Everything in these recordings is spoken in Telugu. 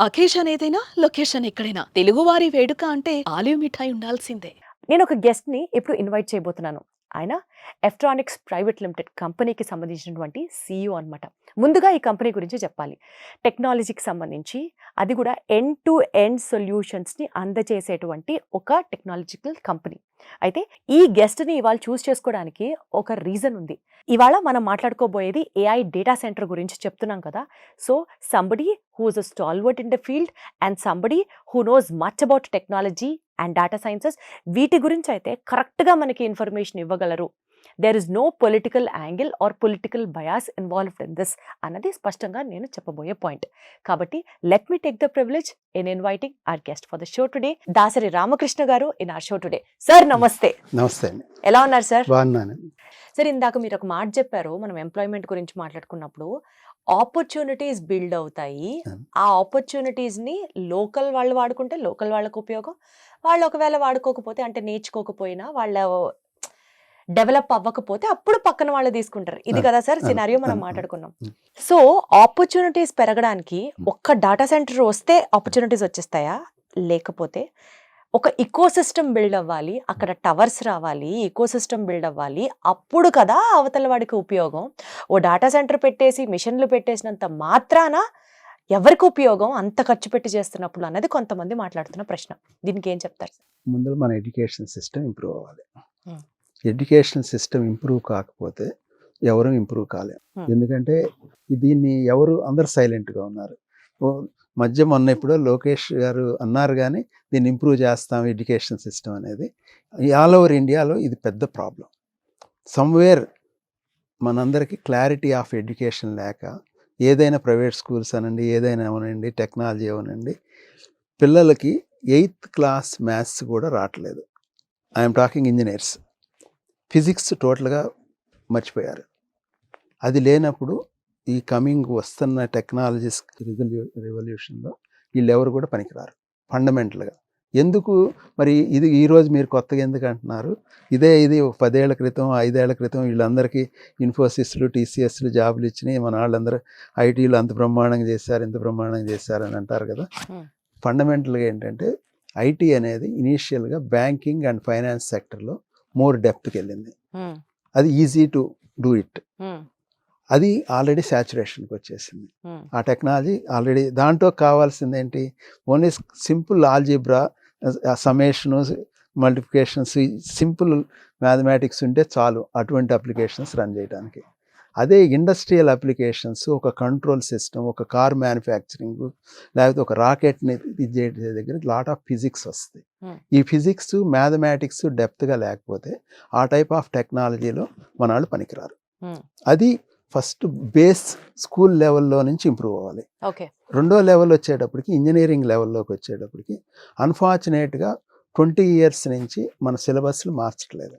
అకేషన్ ఏదైనా లొకేషన్ ఎక్కడైనా. తెలుగువారి వేడుక అంటే ఆలివ్ మిఠాయి ఉండాల్సిందే. నేను ఒక గెస్ట్ని ఇప్పుడు ఇన్వైట్ చేయబోతున్నాను. ఆయన ఎఫ్ట్రానిక్స్ ప్రైవేట్ లిమిటెడ్ కంపెనీకి సంబంధించినటువంటి సీఈఓ అన్నమాట. ముందుగా ఈ కంపెనీ గురించి చెప్పాలి. టెక్నాలజీకి సంబంధించి అది కూడా ఎండ్ టు ఎండ్ సొల్యూషన్స్ని అందజేసేటువంటి ఒక టెక్నాలజికల్ కంపెనీ. అయితే ఈ గెస్ట్ని ఇవాళ చూస్ చేసుకోవడానికి ఒక రీజన్ ఉంది. ఇవాళ మనం మాట్లాడుకోబోయేది ఏఐ డేటా సెంటర్ గురించి చెప్తున్నాం కదా. So somebody who's a stalwart in the field and somebody who knows much about technology and data sciences వీటి గురించి అయితే కరెక్ట్గా మనకి ఇన్ఫర్మేషన్ ఇవ్వగలరు. There is no political angle or political bias involved in this అన్నది స్పష్టంగా నేను చెప్పబోయే పాయింట్ కాబట్టి let me take the privilege in inviting our guest for the show today Dasari Ramakrishna garu in our show today sir నమస్తే. నమస్తే ఎలా ఉన్నారు సార్ బాగున్నాను. సార్ ఇందాక మీరు ఒక మాట చెప్పారు మనం ఎంప్లాయ్మెంట్ గురించి మాట్లాడుకున్నప్పుడు ఆపర్చునిటీస్ బిల్డ్ అవుతాయి. ఆ ఆపర్చునిటీస్ని లోకల్ వాళ్ళు వాడుకుంటే లోకల్ వాళ్ళకు ఉపయోగం వాళ్ళు ఒకవేళ వాడుకోకపోతే అంటే నేర్చుకోకపోయినా వాళ్ళ డెవలప్ అవ్వకపోతే అప్పుడు పక్కన వాళ్ళు తీసుకుంటారు ఇది. కదా సార్. సినారియో మనం. మాట్లాడుకున్నాం. సో ఆపర్చునిటీస్ పెరగడానికి ఒక్క డాటా సెంటర్ వస్తే ఆపర్చునిటీస్ వచ్చేస్తాయా లేకపోతే ఒక ఇకో సిస్టమ్ బిల్డ్ అవ్వాలి అక్కడ టవర్స్ రావాలి ఇకో సిస్టమ్ బిల్డ్ అవ్వాలి. అప్పుడు కదా అవతల వాడికి ఉపయోగం. ఓ డేటా సెంటర్ పెట్టేసి మిషన్లు పెట్టేసినంత మాత్రాన ఎవరికి ఉపయోగం? అంత ఖర్చు పెట్టి చేస్తున్నప్పుడు అన్నది కొంతమంది మాట్లాడుతున్న ప్రశ్న. దీనికి ఏం చెప్తారు? ముందు మన ఎడ్యుకేషన్ సిస్టమ్ ఇంప్రూవ్ అవ్వాలి. ఎడ్యుకేషన్ సిస్టమ్ ఇంప్రూవ్ కాకపోతే ఎవరు ఇంప్రూవ్ కాలేం. Hmm. ఎందుకంటే దీన్ని ఎవరు అందరు సైలెంట్గా ఉన్నారు. మధ్య మొన్న ఇప్పుడు లోకేష్ గారు అన్నారు కానీ దీన్ని ఇంప్రూవ్ చేస్తాం ఎడ్యుకేషన్ సిస్టమ్ అనేది. ఆల్ ఓవర్ ఇండియాలో ఇది పెద్ద ప్రాబ్లం. సమ్వేర్ మనందరికీ క్లారిటీ ఆఫ్ ఎడ్యుకేషన్ లేక ఏదైనా ప్రైవేట్ స్కూల్స్ అనండి ఏదైనా అవనండి టెక్నాలజీ అవనండి పిల్లలకి ఎయిత్ క్లాస్ మ్యాథ్స్ కూడా రావట్లేదు. I'm talking engineers. ఫిజిక్స్ టోటల్గా మర్చిపోయారు. అది లేనప్పుడు ఈ కమింగ్ వస్తున్న టెక్నాలజీస్ రిజల్యూ రెవల్యూషన్లో వీళ్ళెవరు కూడా పనికిరారు. ఫండమెంటల్గా. ఎందుకు? మరి ఇది ఈరోజు మీరు కొత్తగా ఎందుకు అంటున్నారు? ఇదే ఇది పదేళ్ళ క్రితం ఐదేళ్ళ క్రితం వీళ్ళందరికీ ఇన్ఫోసిస్లు టీసీఎస్లు జాబులు ఇచ్చినాయి. మన వాళ్ళందరూ ఐటీలు అంత బ్రహ్మాండంగా చేశారు ఇంత బ్రహ్మాండంగా చేశారు అని అంటారు కదా. ఫండమెంటల్గా ఏంటంటే ఐటీ అనేది ఇనీషియల్గా బ్యాంకింగ్ అండ్ ఫైనాన్స్ సెక్టర్లో మోర్ డెప్త్కి వెళ్ళింది అది ఈజీ టు డూ ఇట్. అది ఆల్రెడీ సాచురేషన్కి వచ్చేసింది. హ్మ్, ఆ టెక్నాలజీ ఆల్రెడీ దాంట్లో కావాల్సింది ఏంటి only simple algebra summation multiplications simple mathematics ఉంటే చాలు అటువంటి అప్లికేషన్స్ రన్ చేయడానికి. అదే ఇండస్ట్రియల్ అప్లికేషన్స్ ఒక కంట్రోల్ సిస్టమ్ ఒక కార్ మ్యానుఫ్యాక్చరింగ్ లేకపోతే ఒక రాకెట్ని ఇది చేసే దగ్గర లాట్ ఆఫ్ ఫిజిక్స్ వస్తాయి. Hmm. ఈ ఫిజిక్స్ మ్యాథమెటిక్స్ డెప్త్గా లేకపోతే ఆ టైప్ ఆఫ్ టెక్నాలజీలో మన వాళ్ళు పనికిరారు. Hmm. అది ఫస్ట్ బేస్ స్కూల్ లెవెల్లో నుంచి ఇంప్రూవ్ అవ్వాలి. ఓకే. రెండో లెవెల్ వచ్చేటప్పటికి ఇంజనీరింగ్ లెవెల్లోకి వచ్చేటప్పటికి అన్ఫార్చునేట్గా ట్వంటీ ఇయర్స్ నుంచి మన సిలబస్లు మార్చట్లేదు.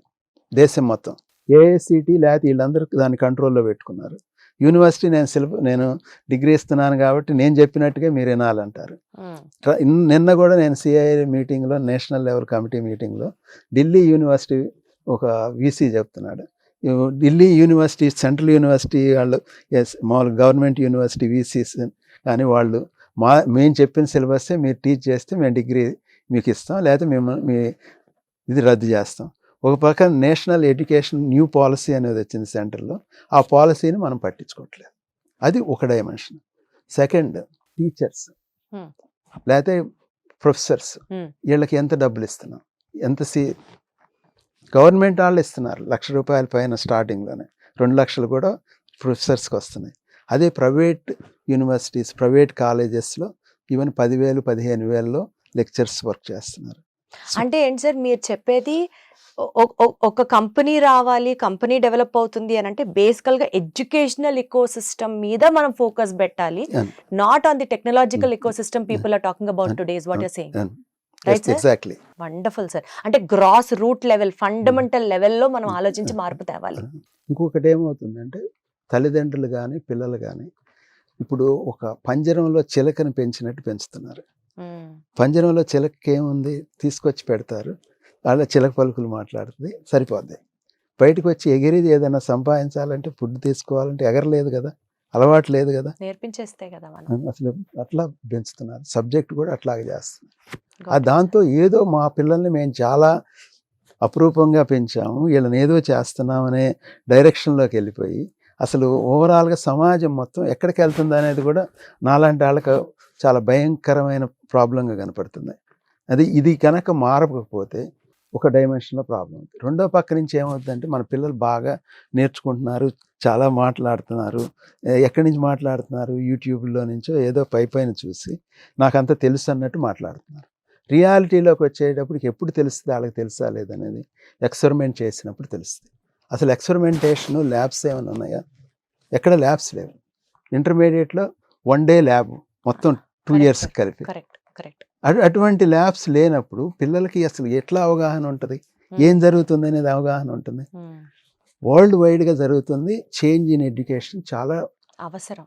దేశం మొత్తం. ఏఐసిటి లేకపోతే వీళ్ళందరూ దాన్ని కంట్రోల్లో పెట్టుకున్నారు. యూనివర్సిటీ నేను సిలబ నేను డిగ్రీ ఇస్తున్నాను కాబట్టి నేను చెప్పినట్టుగా మీరు వినాలంటారు. నిన్న కూడా నేను సిఐఏ మీటింగ్లో నేషనల్ లెవెల్ కమిటీ మీటింగ్లో ఢిల్లీ యూనివర్సిటీ ఒక వీసీ చెప్తున్నాడు. ఢిల్లీ యూనివర్సిటీ సెంట్రల్ యూనివర్సిటీ వాళ్ళు ఎస్ మామూలు గవర్నమెంట్ యూనివర్సిటీ వీసీస్ కానీ వాళ్ళు మా మేము చెప్పిన సిలబస్సే మీరు టీచ్ చేస్తే మేము డిగ్రీ మీకు ఇస్తాం లేకపోతే మేము మీ ఇది రద్దు చేస్తాం. ఒక పక్కన నేషనల్ ఎడ్యుకేషన్ న్యూ పాలసీ అనేది వచ్చింది సెంటర్లో ఆ పాలసీని మనం పట్టించుకోవట్లేదు. అది ఒక డైమెన్షన్. Second teachers. లేకపోతే ప్రొఫెసర్స్. వీళ్ళకి ఎంత డబ్బులు ఇస్తున్నాం? ఎంత సి గవర్నమెంట్ వాళ్ళు ఇస్తున్నారు. లక్ష రూపాయల పైన స్టార్టింగ్లోనే. రెండు లక్షలు కూడా ప్రొఫెసర్స్కి వస్తున్నాయి. అదే ప్రైవేట్ యూనివర్సిటీస్ ప్రైవేట్ కాలేజెస్లో ఈవెన్ పదివేలు పదిహేను వేలలో లెక్చర్స్ వర్క్ చేస్తున్నారు. అంటే ఏంటి సార్? మీరు చెప్పేది ఒక కంపెనీ రావాలి కంపెనీ డెవలప్ అవుతుంది అని అంటే బేసికల్గా ఎడ్యుకేషనల్ ఇకో సిస్టమ్ మీద మనం ఫోకస్ పెట్టాలి. Not on the technological. Ecosystem people are talking about. Today's what you saying? Exactly wonderful sir అంటే గ్రాస్ రూట్ లెవెల్ ఫండమెంటల్ లెవెల్లో మనం ఆలోచించి మార్పు తేవాలి. ఇంకొకటి ఏమవుతుందంటే తల్లిదండ్రులు కానీ పిల్లలు కానీ ఇప్పుడు ఒక పంజరంలో చిలకని పెంచినట్టు పెంచుతున్నారు. మ్మ్. పంజరంలో చిలక ఏముంది తీసుకొచ్చి పెడతారు. అలా చిలక పలుకులు మాట్లాడుతుంది. సరిపోద్ది. బయటకు వచ్చి ఎగిరిది ఏదైనా సంపాదించాలంటే ఫుడ్ తీసుకోవాలంటే ఎగరలేదు కదా? అలవాటు లేదు కదా? నేర్పించేస్తే కదా అసలు అట్లా పెంచుతున్నారు. సబ్జెక్ట్ కూడా అట్లాగే చేస్తున్నారు. దాంతో ఏదో మా పిల్లల్ని మేము చాలా అపురూపంగా పెంచాము. వీళ్ళని ఏదో చేస్తున్నామనే డైరెక్షన్లోకి వెళ్ళిపోయి అసలు ఓవరాల్గా సమాజం మొత్తం ఎక్కడికి వెళ్తుంది అనేది కూడా నాలాంటి వాళ్ళకి చాలా భయంకరమైన ప్రాబ్లంగా కనపడుతుంది. అది ఇది కనుక మారకపోతే ఒక డైమెన్షన్లో ప్రాబ్లం ఉంది రెండో పక్క నుంచి ఏమవుతుందంటే మన పిల్లలు బాగా నేర్చుకుంటున్నారు చాలా మాట్లాడుతున్నారు. ఎక్కడి నుంచి మాట్లాడుతున్నారు? యూట్యూబ్లో నుంచో ఏదో పై పైన చూసి నాకంత తెలుసు అన్నట్టు మాట్లాడుతున్నారు. రియాలిటీలోకి వచ్చేటప్పటికి ఎప్పుడు తెలుస్తుంది వాళ్ళకి తెలుసా లేదనేది? ఎక్స్పెరిమెంట్ చేసినప్పుడు తెలుస్తుంది. అసలు ఎక్స్పెరిమెంటేషన్ ల్యాబ్స్ ఏమైనా ఉన్నాయా? ఎక్కడ ల్యాబ్స్ లేవు. ఇంటర్మీడియట్లో వన్ డే ల్యాబ్ మొత్తం టూ ఇయర్స్. కలిపి. Correct correct. అటు- అటువంటి ల్యాబ్స్ లేనప్పుడు పిల్లలకి అసలు ఎట్లా అవగాహన ఉంటుంది? ఏం జరుగుతుంది అనేది అవగాహన ఉంటుంది. వరల్డ్ వైడ్గా జరుగుతుంది చేంజ్ ఇన్ ఎడ్యుకేషన్ చాలా అవసరం.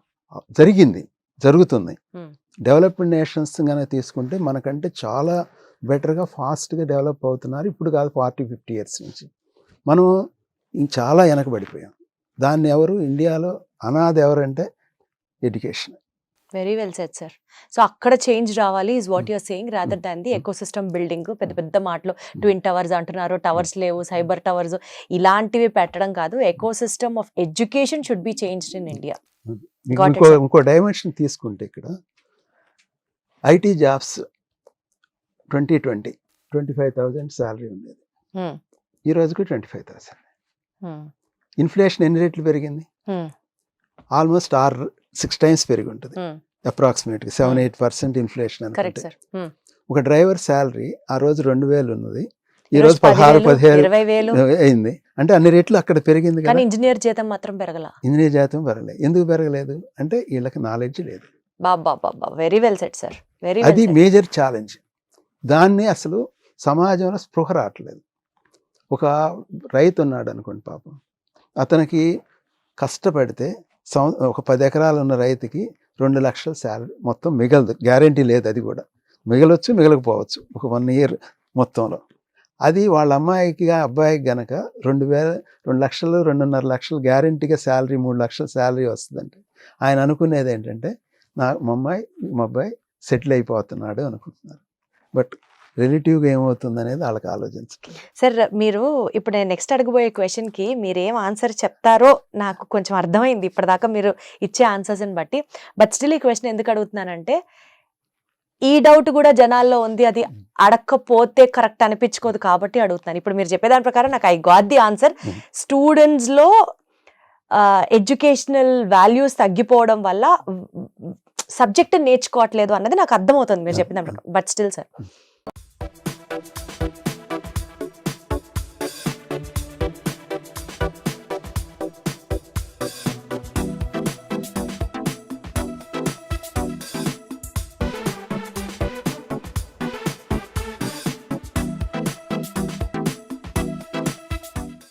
జరిగింది జరుగుతుంది. డెవలప్డ్ నేషన్స్ కనుక తీసుకుంటే మనకంటే చాలా బెటర్గా ఫాస్ట్గా డెవలప్ అవుతున్నారు. ఇప్పుడు కాదు ఫార్టీ ఫిఫ్టీ ఇయర్స్ నుంచి. మనం ఇంక చాలా వెనకబడిపోయాం దాన్ని ఎవరు? ఇండియాలో అనాథ ఎవరంటే education. Very well set sir. So అక్కడ చేంజ్ రావాలి is what you're saying rather than the ecosystem building పెద్ద పెద్ద మాటలు. ట్విన్ టవర్స్ అంటున్నారు టవర్స్ లేవు సైబర్ టవర్స్ ఇలాంటివి పెట్టడం కాదు. Ecosystem of education should be changed in India. ఇంకో డైమెన్షన్ తీసుకుంటే ఇక్కడ IT jobs twenty twenty twenty five thousand salary ఉండేది. ఈ రోజుకి ట్వంటీ ఫైవ్ థౌసండ్. ఇన్ఫ్లేషన్ ఎన్ని రెట్లు పెరిగింది. ఆల్మోస్ట్ ఆరు సిక్స్ టైమ్స్ పెరిగి ఉంటుంది అప్రాక్సిమేట్గా సెవెన్. ఎయిట్ పర్సెంట్ ఇన్ఫ్లేషన్ అనుకుంటే. ఒక డ్రైవర్ శాలరీ ఆ రోజు రెండు వేలు ఉన్నది. ఈ రోజు పదహారు పదిహేను అయింది. అంటే అన్ని రెట్లు అక్కడ పెరిగింది కానీ ఇంజనీర్ జీతం మాత్రం పెరగల. ఇంజనీర్ జాతం పెరగలేదు. ఎందుకు పెరగలేదు? అంటే వీళ్ళకి నాలెడ్జ్ లేదు. బాబా బాబా. Very well set sir. అది మేజర్ ఛాలెంజ్. దాన్ని అసలు సమాజంలో స్పృహ రావట్లేదు. ఒక రైతు ఉన్నాడు అనుకోండి పాపం. అతనికి కష్టపడితే సం ఒక పది ఎకరాలు ఉన్న రైతుకి రెండు లక్షల శాలరీ మొత్తం మిగలదు. గ్యారంటీ లేదు అది కూడా. మిగలొచ్చు మిగలకపోవచ్చు. ఒక వన్ ఇయర్ మొత్తంలో. అది వాళ్ళ అమ్మాయికి అబ్బాయికి గనక రెండు వేల రెండు లక్షలు రెండున్నర లక్షలు గ్యారంటీగా శాలరీ మూడు లక్షల శాలరీ వస్తుందంటే ఆయన అనుకునేది ఏంటంటే నా మా అమ్మాయి మా అబ్బాయి సెటిల్ అయిపోతున్నాడు అనుకుంటున్నారు. బట్ రిలేటివ్గా ఏమవుతుంది అనేది వాళ్ళకి ఆలోచించట్లేదు. సార్ మీరు ఇప్పుడు నేను నెక్స్ట్ అడగబోయే క్వశ్చన్కి మీరు ఏం ఆన్సర్ చెప్తారో నాకు కొంచెం అర్థమైంది. ఇప్పటిదాకా మీరు ఇచ్చే ఆన్సర్స్ని బట్టి. బట్ స్టిల్ ఈ క్వశ్చన్ ఎందుకు అడుగుతున్నానంటే ఈ డౌట్ కూడా జనాల్లో ఉంది. అది అడగకపోతే కరెక్ట్ అనిపించుకోదు కాబట్టి అడుగుతున్నాను. ఇప్పుడు మీరు చెప్పేదాని ప్రకారం నాకు I got the answer. Hmm. స్టూడెంట్స్లో ఎడ్యుకేషనల్ వాల్యూస్ తగ్గిపోవడం వల్ల సబ్జెక్ట్ నేర్చుకోవట్లేదు అన్నది నాకు అర్థమవుతుంది మీరు చెప్పిన బట్ స్టిల్ సార్